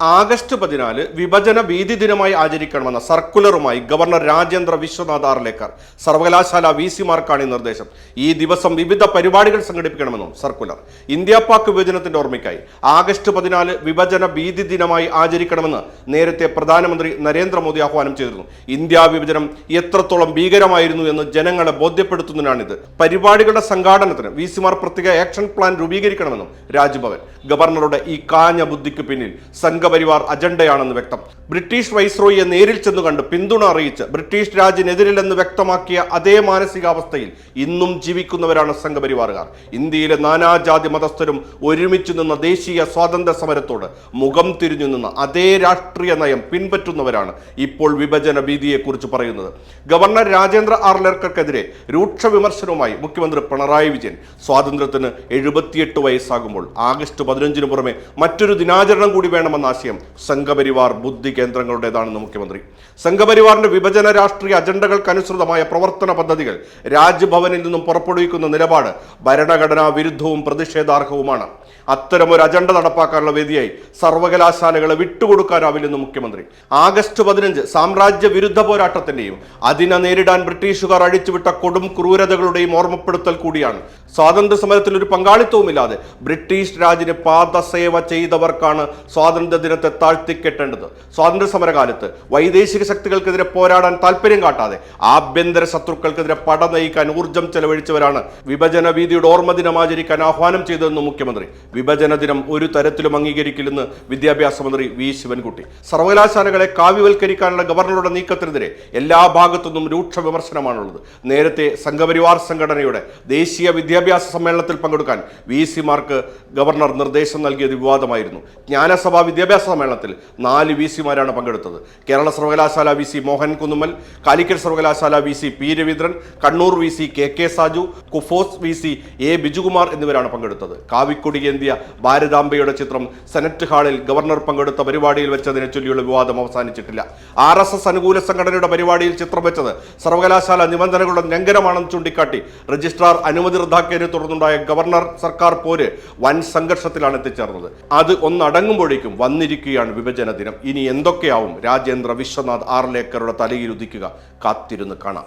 August പതിനാല് വിഭജന ഭീതി ദിനമായി ആചരിക്കണമെന്ന സർക്കുലറുമായി ഗവർണർ രാജേന്ദ്ര വിശ്വനാഥ് ആർലേക്കർ സർവകലാശാല വി സിമാർക്കാണ് ഈ നിർദ്ദേശം. ഈ ദിവസം വിവിധ പരിപാടികൾ സംഘടിപ്പിക്കണമെന്നും സർക്കുലർ. ഇന്ത്യ പാക് വിഭജനത്തിന്റെ ഓർമ്മയ്ക്കായി ആഗസ്റ്റ് പതിനാല് വിഭജന ഭീതി ദിനമായി ആചരിക്കണമെന്ന് നേരത്തെ പ്രധാനമന്ത്രി നരേന്ദ്രമോദി ആഹ്വാനം ചെയ്തിരുന്നു. ഇന്ത്യ വിഭജനം എത്രത്തോളം ഭീകരമായിരുന്നു എന്ന് ജനങ്ങളെ ബോധ്യപ്പെടുത്തുന്നതിനാണിത്. പരിപാടികളുടെ സംഘാടനത്തിന് വി സിമാർ പ്രത്യേക ആക്ഷൻ പ്ലാൻ രൂപീകരിക്കണമെന്നും രാജ്ഭവൻ ഗവർണറുടെ ഈ കാഞ്ഞ ബുദ്ധിക്ക് പിന്നിൽ സംഘപരിവാർ അജണ്ടയാണെന്ന് വ്യക്തം. ബ്രിട്ടീഷ് വൈസ്രോയിയെ നേരിൽ ചെന്നു കണ്ട് പിന്തുണ അറിയിച്ച് ബ്രിട്ടീഷ് രാജിനെതിരില്ലെന്ന് വ്യക്തമാക്കിയ അതേ മാനസികാവസ്ഥയിൽ ഇന്നും ജീവിക്കുന്നവരാണ് സംഘപരിവാറുകാർ. ഇന്ത്യയിലെ നാനാജാതി മതസ്ഥരും ഒരുമിച്ച് നിന്ന ദേശീയ സ്വാതന്ത്ര്യ സമരത്തോട് മുഖം തിരിഞ്ഞു നിന്ന അതേ രാഷ്ട്രീയ നയം പിൻപറ്റുന്നവരാണ് ഇപ്പോൾ വിഭജന ഭീതിയെക്കുറിച്ച് പറയുന്നത്. ഗവർണർ രാജേന്ദ്ര ആർലേക്കർക്കെതിരെ രൂക്ഷ വിമർശനവുമായി മുഖ്യമന്ത്രി പിണറായി വിജയൻ സ്വാതന്ത്ര്യത്തിന് എഴുപത്തിയെട്ട് വയസ്സാകുമ്പോൾ ആഗസ്റ്റ് പതിനഞ്ചിന് പുറമെ മറ്റൊരു ദിനാചരണം കൂടി വേണമെന്ന ആശയം സംഘപരിവാർ ബുദ്ധി കേന്ദ്രങ്ങളുടേതാണെന്ന് മുഖ്യമന്ത്രി. സംഘപരിവാറിന്റെ വിഭജന രാഷ്ട്രീയ അജണ്ടകൾക്കനുസൃതമായ പ്രവർത്തന പദ്ധതികൾ രാജ്ഭവനിൽ നിന്നും പുറപ്പെടുവിക്കുന്ന നിലപാട് ഭരണഘടനാ വിരുദ്ധവും പ്രതിഷേധാർഹവുമാണ്. അത്തരമൊരു അജണ്ട നടപ്പാക്കാനുള്ള വേദിയായി സർവകലാശാലകളെ വിട്ടുകൊടുക്കാനാവില്ലെന്ന് മുഖ്യമന്ത്രി. ആഗസ്റ്റ് പതിനഞ്ച് സാമ്രാജ്യ വിരുദ്ധ പോരാട്ടത്തിന്റെയും അതിനെ നേരിടാൻ ബ്രിട്ടീഷുകാർ അഴിച്ചുവിട്ട കൊടും ക്രൂരതകളുടെയും ഓർമ്മപ്പെടുത്തൽ കൂടിയാണ്. സ്വാതന്ത്ര്യ സമരത്തിൽ ഒരു പങ്കാളിത്തവുമില്ലാതെ ബ്രിട്ടീഷ് രാജിന് പാദസേവ ചെയ്തവർക്കാണ് സ്വാതന്ത്ര്യ ദിനത്തെ താഴ്ത്തിക്കെട്ടേണ്ടത്. സ്വാതന്ത്ര്യ സമരകാലത്ത് വൈദേശിക ശക്തികൾക്കെതിരെ പോരാടാൻ താല്പര്യം കാട്ടാതെ ആഭ്യന്തര ശത്രുക്കൾക്കെതിരെ പട നയിക്കാൻ ഊർജം ചെലവഴിച്ചവരാണ് വിഭജന ഭീതിയുടെ ഓർമ്മ ദിനം ആചരിക്കാൻ ആഹ്വാനം ചെയ്തതെന്ന് മുഖ്യമന്ത്രി. വിഭജന ദിനം ഒരു തരത്തിലും അംഗീകരിക്കില്ലെന്ന് വിദ്യാഭ്യാസ മന്ത്രി വി. ശിവൻകുട്ടി. സർവകലാശാലകളെ കാവ്യവൽക്കരിക്കാനുള്ള ഗവർണറുടെ നീക്കത്തിനെതിരെ എല്ലാ ഭാഗത്തുനിന്നും രൂക്ഷ വിമർശനമാണുള്ളത്. നേരത്തെ സംഘപരിവാർ സംഘടനയുടെ ദേശീയ വിദ്യാഭ്യാസ സമ്മേളനത്തിൽ പങ്കെടുക്കാൻ വി. സിമാർക്ക് ഗവർണർ നിർദ്ദേശം നൽകിയത് വിവാദമായിരുന്നു. ജ്ഞാനസഭ വിദ്യാഭ്യാസ സമ്മേളനത്തിൽ നാല് വി സിമാരാണ് പങ്കെടുത്തത്. കേരള സർവകലാശാല വി സി മോഹൻ കുന്നുമ്മൽ കാലിക്കറ്റ് സർവകലാശാല V C P Raveendran Kannur V C K K Saju KUFOS V C A Bijukumar എന്നിവരാണ് പങ്കെടുത്തത്. കാവിക്കൊടി ഏന്തിയ ഭാരതാംബയുടെ ചിത്രം സെനറ്റ് ഹാളിൽ ഗവർണർ പങ്കെടുത്ത പരിപാടിയിൽ വെച്ചതിനെ ചൊല്ലിയുള്ള വിവാദം അവസാനിച്ചിട്ടില്ല. ആർ എസ് എസ് അനുകൂല സംഘടനയുടെ പരിപാടിയിൽ ചിത്രം വെച്ചത് സർവകലാശാല നിബന്ധനകളുടെ ലംഘനമാണെന്ന് ചൂണ്ടിക്കാട്ടി രജിസ്ട്രാർ അനുമതി റദ്ദാക്കിയതിനെ തുടർന്നുണ്ടായ ഗവർണർ സർക്കാർ പോര് വൻ സംഘർഷത്തിലാണ് എത്തിച്ചേർന്നത്. അത് ഒന്നടങ്ങുമ്പോഴേക്കും വന്നിരിക്കുകയാണ് വിഭജന ദിനം. ഇനി എന്തൊക്കെയാവും? രാജേന്ദ്ര വിശ്വനാഥ് ആർലേക്കറുടെ തലയിൽ ഉദിക്കുക. കാത്തിരുന്ന് കാണാം.